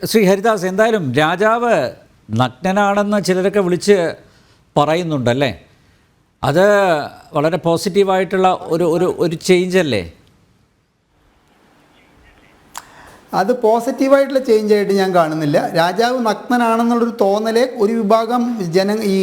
ശ്രീ ഹരിദാസ് എന്തായാലും രാജാവ് നഗ്നനാണെന്ന് ചിലരൊക്കെ വിളിച്ച് പറയുന്നുണ്ടല്ലേ? അത് വളരെ പോസിറ്റീവായിട്ടുള്ള ഒരു ഒരു ഒരു ചേഞ്ച് അല്ലേ? അത് പോസിറ്റീവായിട്ടുള്ള ചേഞ്ച് ആയിട്ട് ഞാൻ കാണുന്നില്ല. രാജാവ് നഗ്നനാണെന്നുള്ളൊരു തോന്നലേ ഒരു വിഭാഗം ജന ഈ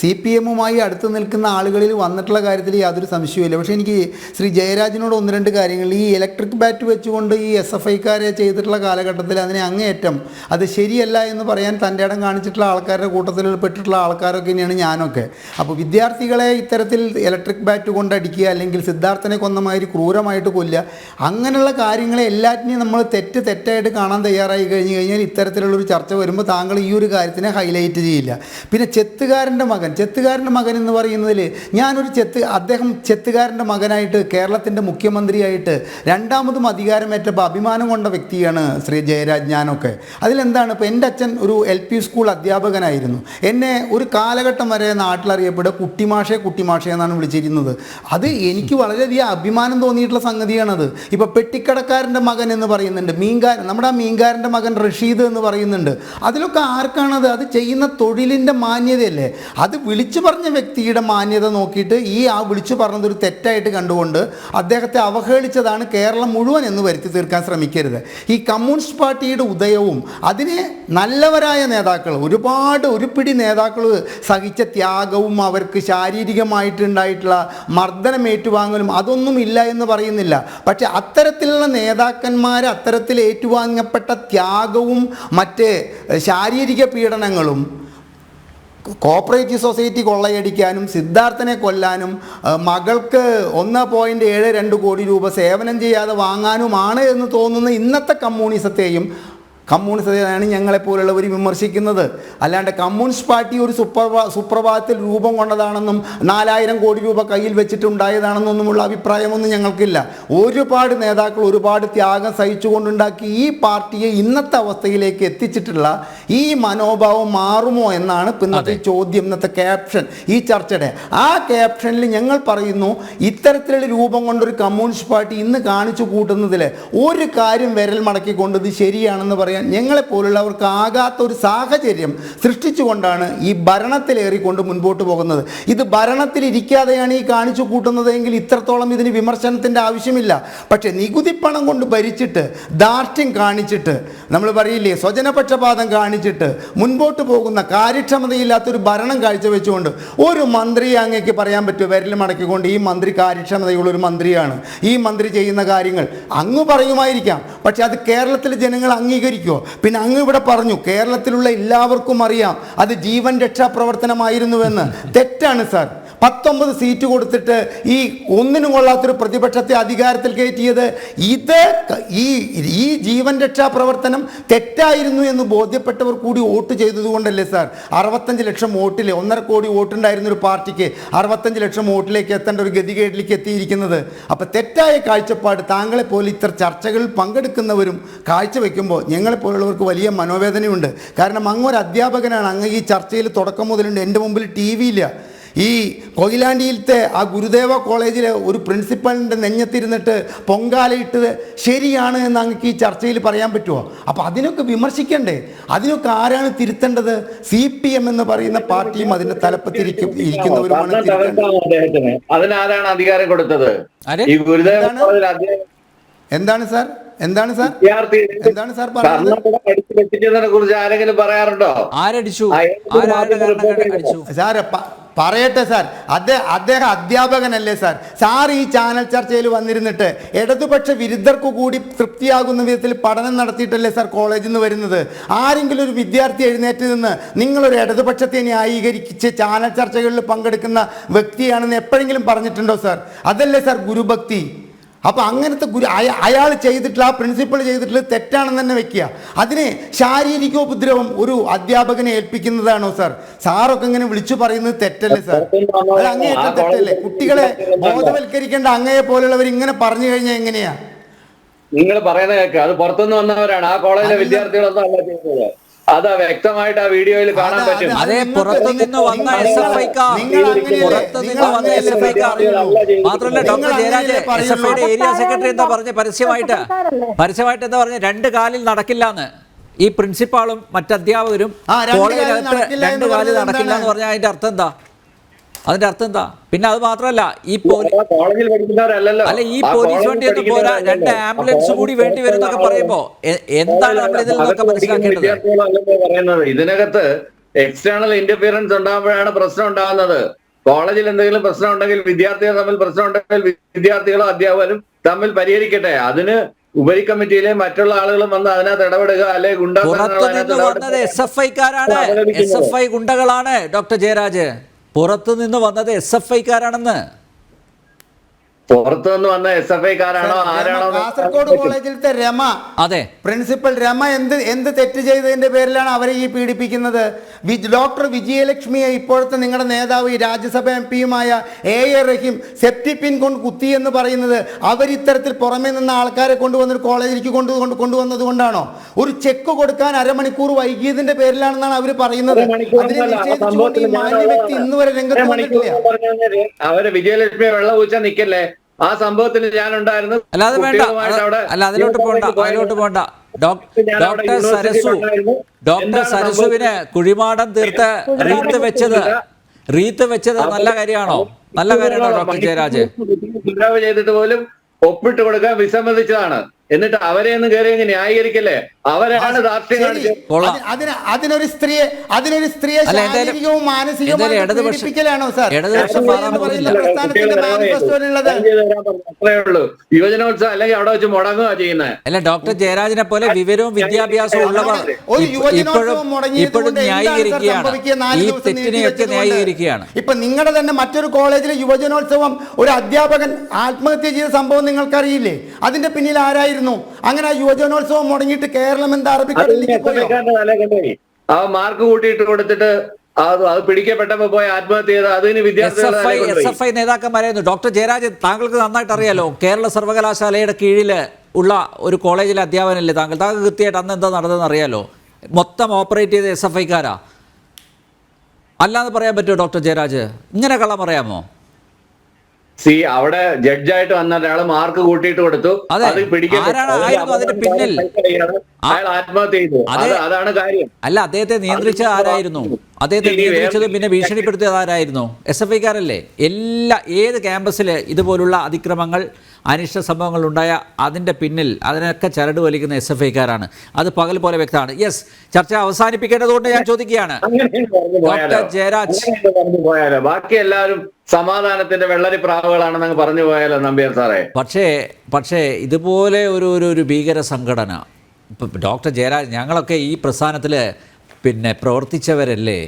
സി പി എമ്മുമായി അടുത്ത് നിൽക്കുന്ന ആളുകളിൽ വന്നിട്ടുള്ള കാര്യത്തിൽ യാതൊരു സംശയവുമില്ല. പക്ഷേ എനിക്ക് ശ്രീ ജയരാജിനോട് ഒന്ന് രണ്ട് കാര്യങ്ങൾ. ഈ ഇലക്ട്രിക് ബാറ്റ് വെച്ചുകൊണ്ട് ഈ എസ് എഫ് ഐക്കാരെ ചെയ്തിട്ടുള്ള കാലഘട്ടത്തിൽ അതിനെ അങ്ങേയറ്റം അത് ശരിയല്ല എന്ന് പറയാൻ തന്റെ ഇടം കാണിച്ചിട്ടുള്ള ആൾക്കാരുടെ കൂട്ടത്തിൽ പെട്ടിട്ടുള്ള ആൾക്കാരൊക്കെ തന്നെയാണ് ഞാനൊക്കെ. അപ്പോൾ വിദ്യാർത്ഥികളെ ഇത്തരത്തിൽ ഇലക്ട്രിക് ബാറ്റ് കൊണ്ട് അടിക്കുക അല്ലെങ്കിൽ സിദ്ധാർത്ഥനെ കൊന്ന മാതിരി ക്രൂരമായിട്ട് കൊല്ലുക അങ്ങനെയുള്ള കാര്യങ്ങളെ എല്ലാറ്റിനെയും നമ്മൾ തെറ്റ് തെറ്റായിട്ട് കാണാൻ തയ്യാറായി കഴിഞ്ഞ് കഴിഞ്ഞാൽ ഇത്തരത്തിലുള്ളൊരു ചർച്ച വരുമ്പോൾ താങ്കൾ ഈ ഒരു കാര്യത്തിനെ ഹൈലൈറ്റ് ചെയ്യില്ല. പിന്നെ ചെത്തുകാരന്റെ മകൻ ചെത്തുകാരന്റെ മകൻ എന്ന് പറയുന്നതിൽ ഞാനൊരു ചെത്ത് അദ്ദേഹം ചെത്തുകാരന്റെ മകനായിട്ട് കേരളത്തിന്റെ മുഖ്യമന്ത്രിയായിട്ട് രണ്ടാമതും അധികാരമേറ്റപ്പോൾ അഭിമാനം കൊണ്ട വ്യക്തിയാണ് ശ്രീ ജയരാജ് ഞാനൊക്കെ. അതിലെന്താണ്? ഇപ്പോൾ എന്റെ അച്ഛൻ ഒരു എൽ പി സ്കൂൾ അധ്യാപകനായിരുന്നു. എന്നെ ഒരു കാലഘട്ടം വരെ നാട്ടിലറിയപ്പെടുക കുട്ടിമാഷെ കുട്ടിമാഷെ എന്നാണ് വിളിച്ചിരുന്നത്. അത് എനിക്ക് വളരെയധികം അഭിമാനം തോന്നിയിട്ടുള്ള സംഗതിയാണത്. ഇപ്പോൾ പെട്ടിക്കടക്കാരന്റെ മകൻ എന്ന് പറയുന്നുണ്ട്. മീൻകാരൻ നമ്മുടെ ആ മീൻകാരന്റെ മകൻ റഷീദ് എന്ന് പറയുന്നുണ്ട്. അതിലൊക്കെ ആർക്കാണത്? അത് ചെയ്യുന്ന തൊഴിലിന്റെ മാന്യതയല്ലേ? അത് വിളിച്ചു പറഞ്ഞ വ്യക്തിയുടെ മാന്യത നോക്കിയിട്ട് ഈ ആ വിളിച്ചു പറഞ്ഞതൊരു തെറ്റായിട്ട് കണ്ടുകൊണ്ട് അദ്ദേഹത്തെ അവഹേളിച്ചതാണ് കേരളം മുഴുവൻ എന്ന് വരുത്തി തീർക്കാൻ ശ്രമിക്കരുത്. ഈ കമ്മ്യൂണിസ്റ്റ് പാർട്ടിയുടെ ഉദയവും അതിനെ നല്ലവരായ നേതാക്കൾ ഒരുപാട് ഒരു പിടി നേതാക്കൾ സഹിച്ച ത്യാഗവും അവർക്ക് ശാരീരികമായിട്ടുണ്ടായിട്ടുള്ള മർദ്ദനം ഏറ്റുവാങ്ങലും അതൊന്നും ഇല്ല എന്ന് പറയുന്നില്ല. പക്ഷെ അത്തരത്തിലുള്ള നേതാക്കന്മാരെ അത്തരത്തിൽ ഏറ്റുവാങ്ങപ്പെട്ട ത്യാഗവും മറ്റ് ശാരീരിക പീഡനങ്ങളും കോപ്പറേറ്റീവ് സൊസൈറ്റി കൊള്ളയടിക്കാനും സിദ്ധാർത്ഥനെ കൊല്ലാനും മകൾക്ക് ഒന്ന് പോയിന്റ് ഏഴ് രണ്ട് കോടി രൂപ സേവനം ചെയ്യാതെ വാങ്ങാനുമാണ് എന്ന് തോന്നുന്ന ഇന്നത്തെ കമ്മ്യൂണിസത്തെയും കമ്മ്യൂണിസത്തെയാണ് ഞങ്ങളെപ്പോലുള്ളവർ വിമർശിക്കുന്നത്. അല്ലാണ്ട് കമ്മ്യൂണിസ്റ്റ് പാർട്ടി ഒരു സുപ്രഭാ സുപ്രഭാതത്തിൽ രൂപം കൊണ്ടതാണെന്നും നാലായിരം കോടി രൂപ കയ്യിൽ വെച്ചിട്ടുണ്ടായതാണെന്നൊന്നുമുള്ള അഭിപ്രായമൊന്നും ഞങ്ങൾക്കില്ല. ഒരുപാട് നേതാക്കൾ ഒരുപാട് ത്യാഗം സഹിച്ചുകൊണ്ടുണ്ടാക്കി ഈ പാർട്ടിയെ ഇന്നത്തെ അവസ്ഥയിലേക്ക് എത്തിച്ചിട്ടുള്ള ഈ മനോഭാവം മാറുമോ എന്നാണ് ഇന്നത്തെ ചോദ്യം ഇന്നത്തെ ക്യാപ്ഷൻ ഈ ചർച്ചയുടെ. ആ ക്യാപ്ഷനിൽ ഞങ്ങൾ പറയുന്നു ഇത്തരത്തിലുള്ള രൂപം കൊണ്ടൊരു കമ്മ്യൂണിസ്റ്റ് പാർട്ടി ഇന്ന് കാണിച്ചു കൂട്ടുന്നതിൽ ഒരു കാര്യം വിരൽ മടക്കിക്കൊണ്ട് ഇത് ശരിയാണെന്ന് പറയാൻ ഞങ്ങളെ പോലുള്ളവർക്ക് ആകാത്ത ഒരു സാഹചര്യം സൃഷ്ടിച്ചുകൊണ്ടാണ് ഈ ഭരണത്തിലേറിക്കൊണ്ട് മുൻപോട്ട് പോകുന്നത്. ഇത് ഭരണത്തിലിരിക്കാതെയാണ് ഈ കാണിച്ചു കൂട്ടുന്നതെങ്കിൽ ഇത്രത്തോളം ഇതിന് വിമർശനത്തിന്റെ ആവശ്യമില്ല. പക്ഷേ നികുതി പണം കൊണ്ട് ഭരിച്ചിട്ട് ദാർഢ്യം കാണിച്ചിട്ട് നമ്മൾ പറയില്ലേ സ്വജനപക്ഷപാതം കാണിച്ചിട്ട് മുൻപോട്ട് പോകുന്ന കാര്യക്ഷമതയില്ലാത്തൊരു ഭരണം കാഴ്ചവെച്ചുകൊണ്ട് ഒരു മന്ത്രി അങ്ങേക്ക് പറയാൻ പറ്റുമോ? വിരൽ മടക്കിക്കൊണ്ട് ഈ മന്ത്രി കാര്യക്ഷമതയുള്ളൊരു മന്ത്രിയാണ്. ഈ മന്ത്രി ചെയ്യുന്ന കാര്യങ്ങൾ അങ്ങ് പറയുമായിരിക്കാം. പക്ഷേ അത് കേരളത്തിലെ ജനങ്ങൾ അംഗീകരിക്കുമോ പിന്നെ അങ്ങ് ഇവിടെ പറഞ്ഞു കേരളത്തിലുള്ള എല്ലാവർക്കും അറിയാം അത് ജീവൻ രക്ഷാ പ്രവർത്തനമായിരുന്നുവെന്ന്. തെറ്റാണ് സാർ. പത്തൊമ്പത് സീറ്റ് കൊടുത്തിട്ട് ഈ ഒന്നിനും കൊള്ളാത്തൊരു പ്രതിപക്ഷത്തെ അധികാരത്തിൽ കയറ്റിയത്. ഇത് ഈ ഈ ജീവൻ രക്ഷാ പ്രവർത്തനം തെറ്റായിരുന്നു എന്ന് ബോധ്യപ്പെട്ടവർ കൂടി വോട്ട് ചെയ്തതുകൊണ്ടല്ലേ സാർ? അറുപത്തഞ്ച് ലക്ഷം വോട്ടിലെ ഒന്നര കോടി വോട്ടുണ്ടായിരുന്ന ഒരു പാർട്ടിക്ക് അറുപത്തഞ്ച് ലക്ഷം വോട്ടിലേക്ക് എത്തേണ്ട ഒരു ഗതികേടിലേക്ക് എത്തിയിരിക്കുന്നത്. അപ്പോൾ തെറ്റായ കാഴ്ചപ്പാട് താങ്കളെ പോലെ ഇത്ര ചർച്ചകളിൽ പങ്കെടുക്കുന്നവരും കാഴ്ചവെക്കുമ്പോൾ ഞങ്ങളെപ്പോലുള്ളവർക്ക് വലിയ മനോവേദനയുണ്ട്. കാരണം അങ്ങ് ഒരു അധ്യാപകനാണ്. അങ്ങ് ഈ ചർച്ചയിൽ തുടക്കം മുതലുണ്ട്. എന്റെ മുമ്പിൽ ടി വിയില്ല ഈ കൊയിലാണ്ടിയിലത്തെ ആ ഗുരുദേവ കോളേജിലെ ഒരു പ്രിൻസിപ്പലിന്റെ നെഞ്ഞത്തിരുന്നിട്ട് പൊങ്കാലയിട്ടത് ശരിയാണ് എന്ന് അങ്ങക്ക് ഈ ചർച്ചയിൽ പറയാൻ പറ്റുമോ? അപ്പോൾ അതിനൊക്കെ വിമർശിക്കണ്ടേ? അതിനൊക്കെ ആരാണ് തിരുത്തേണ്ടത്? സി പി എം എന്ന് പറയുന്ന പാർട്ടിയും അതിന്റെ തലപ്പത്തിരിക്കും ഇരിക്കുന്നവരുമാണ് അതിനാരാണ് അധികാരം കൊടുത്തത്? ഈ ഗുരുദേവ എന്താണ്? എന്താണ് സാർ? എന്താണ് സാർ? വിദ്യാർത്ഥി എന്താണ് സാർ പറഞ്ഞത്? ആരടിച്ചു? സാർ പ- പറയട്ടെ സാർ. അദ്ദേഹം അദ്ദേഹം അധ്യാപകനല്ലേ സാർ. സാർ ഈ ചാനൽ ചർച്ചയിൽ വന്നിരുന്നിട്ട് ഇടതുപക്ഷ വിരുദ്ധർക്ക് കൂടി തൃപ്തിയാകുന്ന വിധത്തിൽ പഠനം നടത്തിയിട്ടല്ലേ സാർ കോളേജിൽ നിന്ന് വരുന്നത്? ആരെങ്കിലും ഒരു വിദ്യാർത്ഥി എഴുന്നേറ്റ് നിന്ന് നിങ്ങളൊരു ഇടതുപക്ഷത്തെ ന്യായീകരിച്ച് ചാനൽ ചർച്ചകളിൽ പങ്കെടുക്കുന്ന വ്യക്തിയാണെന്ന് എപ്പോഴെങ്കിലും പറഞ്ഞിട്ടുണ്ടോ സാർ? അതല്ലേ സാർ ഗുരുഭക്തി? അപ്പോൾ അങ്ങനത്തെ ഗുരു അയ- അയാൾ ചെയ്തിട്ടുള്ള ആ പ്രിൻസിപ്പൾ ചെയ്തിട്ടുള്ള തെറ്റാണെന്ന് തന്നെ വെക്കുക. അതിനെ ശാരീരികോപദ്രവം ഒരു അധ്യാപകനെ ഏൽപ്പിക്കുന്നതാണോ സാർ സാറൊക്കെ ഇങ്ങനെ വിളിച്ചു പറയുന്നത് തെറ്റല്ലേ സാർ അത് അങ്ങേയറ്റം തെറ്റല്ലേ? കുട്ടികളെ ബോധവൽക്കരിക്കേണ്ട അങ്ങയെ പോലുള്ളവർ ഇങ്ങനെ പറഞ്ഞു കഴിഞ്ഞാൽ എങ്ങനെയാ? നിങ്ങൾ പറയുന്ന കേൾക്കുക അത് പുറത്തുനിന്ന് വന്നവരാണ്. ആ കോളേജിലെ. വിദ്യാർത്ഥികളൊന്നും അല്ല ചെയ്യുന്നത്. അതാ വ്യക്തമായിട്ട് ആ വീഡിയോയിൽ കാണാൻ പറ്റും. അതാ. പുറത്തു നിന്ന് വന്ന എസ് എഫ് ഐക്കാർ പുറത്തു നിന്ന് നിങ്ങൾ വന്ന എസ് എഫ് ഐക്കാർ മാത്രമല്ല ഡോക്ടർ ജയരാജ് എസ് എഫ് ഐയുടെ ഏരിയ സെക്രട്ടറി എന്താ പറഞ്ഞ പരസ്യമായിട്ട്. പരസ്യമായിട്ട് എന്താ പറഞ്ഞ രണ്ട് കാലിൽ നടക്കില്ല എന്ന് ഈ പ്രിൻസിപ്പാളും മറ്റധ്യാപകരും രണ്ട് കാലിൽ കോളേജിനകത്ത് നടക്കില്ല രണ്ട് എന്ന് പറഞ്ഞ നടക്കില്ല എന്ന് പറഞ്ഞാൽ അതിന്റെ അർത്ഥം എന്താ? അതിന്റെ അർത്ഥം എന്താ? പിന്നെ അത് മാത്രമല്ല ഈ അല്ല ഈ പോലീസ് വണ്ടി ഒന്നും പോരാ രണ്ട് ആംബുലൻസ് കൂടി വേണ്ടി വരും എന്നൊക്കെ പറയുമ്പോ എന്താണ് നമ്മൾ ഇതിൽ നിന്നൊക്കെ മനസ്സിലാക്കേണ്ടത്? ഇതിനകത്ത് എക്സ്റ്റേണൽ ഇന്റർഫിയറൻസ് ഉണ്ടാകുമ്പോഴാണ് പ്രശ്നം ഉണ്ടാകുന്നത്. കോളേജിൽ എന്തെങ്കിലും പ്രശ്നം ഉണ്ടെങ്കിൽ വിദ്യാർത്ഥികൾ തമ്മിൽ പ്രശ്നം ഉണ്ടെങ്കിൽ വിദ്യാർത്ഥികളും അധ്യാപകരും തമ്മിൽ പരിഹരിക്കട്ടെ. അതിന് ഉപരി കമ്മിറ്റിയിലെ മറ്റുള്ള ആളുകളും വന്ന് അതിനകത്ത് ഇടപെടുക ഐ ഗുണ്ടകളാണ് ഡോക്ടർ ജയരാജ്. പുറത്തു നിന്ന് വന്നത് എസ് എഫ് ഐക്കാരാണെന്ന്. പുറത്തു നിന്ന് വന്ന എസ് എഫ് ഐക്കാരാണോ ആരാണോ കാസർഗോഡ് കോളേജിലത്തെ രമ. അതെ. പ്രിൻസിപ്പൽ രമ എന്ത് എന്ത് തെറ്റ് ചെയ്തതിന്റെ പേരിലാണ് അവരെ ഈ പീഡിപ്പിക്കുന്നത്? വി- ഡോക്ടർ വിജയലക്ഷ്മിയെ ഇപ്പോഴത്തെ നിങ്ങളുടെ നേതാവ് ഈ Rajya Sabha M പിയുമായ A. A. Rahim safety pin കൊണ്ട് കുത്തി എന്ന് പറയുന്നത് അവരിത്തരത്തിൽ പുറമേ നിന്ന് ആൾക്കാരെ കൊണ്ടുവന്നൊരു കോളേജിലേക്ക് കൊണ്ടു കൊണ്ട് കൊണ്ടുവന്നത് കൊണ്ടാണോ? ഒരു ചെക്ക് കൊടുക്കാൻ അരമണിക്കൂർ വൈകിയതിന്റെ പേരിലാണെന്നാണ് അവർ പറയുന്നത്. അതിനെ നിഷേധിച്ചുകൊണ്ട് ഈ മാന്യ വ്യക്തി ഇന്ന് വരെ രംഗത്ത് വന്നിട്ടില്ല. അവർ വിജയലക്ഷ്മിയെ വെള്ളം ഊച്ച നിക്കല്ലേ? ആ സംഭവത്തിൽ ഞാൻ ഉണ്ടായിരുന്നു അല്ലാതെ വേണ്ട. അല്ല അതിലോട്ട് പോണ്ട അതിലോട്ട് പോണ്ട. ഡോക്ടർ സരസു ഡോക്ടർ സരസുവിന് കുഴിമാടം തീർത്ത് റീത്ത് വെച്ചത് റീത്ത് വെച്ചത് നല്ല കാര്യമാണോ? നല്ല കാര്യമാണോ ഡോക്ടർ ജയരാജ് ചെയ്തിട്ട് പോലും ഒപ്പിട്ട് കൊടുക്കാൻ വിസമ്മതിച്ചതാണ്. എന്നിട്ട് അവരെ ഒന്ന് കയറി അങ്ങ് ന്യായീകരിക്കല്ലേ? അവരാണ്. അതിന് അതിനൊരു സ്ത്രീയെ അതിനൊരു സ്ത്രീയെ ശാരീരികവും മാനസികവും സാർ? യുവജനോത്സവം അല്ലെങ്കിൽ അവിടെ വെച്ച് മുടങ്ങുക ചെയ്യുന്നത്. അല്ല ഡോക്ടർ ജയരാജിനെ പോലെ വിവരവും വിദ്യാഭ്യാസവും ഉള്ളവർ ഒരു യുവജനോത്സവം ഇപ്പോഴും ഈ തെറ്റിനെയൊക്കെ? ന്യായീകരിക്കുകയാണ്. ഇപ്പൊ നിങ്ങളുടെ തന്നെ മറ്റൊരു കോളേജിലെ യുവജനോത്സവം ഒരു അധ്യാപകൻ ആത്മഹത്യ ചെയ്ത സംഭവം നിങ്ങൾക്കറിയില്ലേ? അതിന്റെ പിന്നിൽ ആരായിരുന്നു? അങ്ങനെ ആ യുവജനോത്സവം മുടങ്ങിയിട്ട് കേരളം എന്താ അറബിക്കടലിലേക്ക് ആ മാർക്ക് കൂട്ടിയിട്ട് കൊടുത്തിട്ട് അത് അത് പിടിക്കപ്പെട്ടപ്പോ പോയി ആത്മഹത്യ ചെയ്ത് അതിന് വിദ്യാർത്ഥി നേതാക്കന്മാരായിരുന്നു. ഡോക്ടർ ജയരാജൻ താങ്കൾക്ക് നന്നായിട്ട് അറിയാലോ കേരള സർവകലാശാലയുടെ കീഴിൽ ഉള്ള ഒരു കോളേജിലെ അധ്യാപനല്ലേ താങ്കൾ? താങ്കൾ കൃത്യമായിട്ട് അന്ന് എന്താ നടന്നതെന്ന് അറിയാലോ? മൊത്തം ഓപ്പറേറ്റ് ചെയ്ത എസ് എഫ് ഐക്കാരാ അല്ലാന്ന് പറയാൻ പറ്റുമോ ഡോക്ടർ ജയരാജ്? ഇങ്ങനെ കള്ളം പറയാമോ? സി അവിടെ ജഡ്ജായിട്ട് വന്ന ഒരാൾ മാർക്ക് കൂട്ടിയിട്ട് കൊടുത്തു. അതെ. അത് അല്ല അദ്ദേഹത്തെ നിയന്ത്രിച്ച ആരായിരുന്നു? അദ്ദേഹത്തെ നിയന്ത്രിച്ചത് പിന്നെ ഭീഷണിപ്പെടുത്തിയത് ആരായിരുന്നു? എസ് എഫ് ഐക്കാരല്ലേ? എല്ലാ ഏത് ക്യാമ്പസിൽ ഇതുപോലുള്ള അതിക്രമങ്ങൾ അനിഷ്ട സംഭവങ്ങൾ ഉണ്ടായ അതിന്റെ പിന്നിൽ അതിനൊക്കെ ചരട് വലിക്കുന്ന എസ് എഫ് ഐക്കാരാണ്. അത് പകൽ പോലെ വ്യക്തമാണ്. യെസ് ചർച്ച അവസാനിപ്പിക്കേണ്ടതുകൊണ്ട് ഞാൻ ചോദിക്കുകയാണ്. ഡോക്ടർ ജയരാജ്. ബാക്കി എല്ലാവരും സമാധാനത്തിന്റെ വെള്ളരി പ്രാവുകളാണെന്ന് പറഞ്ഞു പോയാലോ നമ്പ്യാർ സാറേ? പക്ഷേ പക്ഷേ ഇതുപോലെ ഒരു ഒരു ഭീകര സംഘടന ഡോക്ടർ ജയരാജ് ഞങ്ങളൊക്കെ ഈ പ്രസ്ഥാനത്തിൽ പിന്നെ പ്രവർത്തിച്ചവരല്ലേ?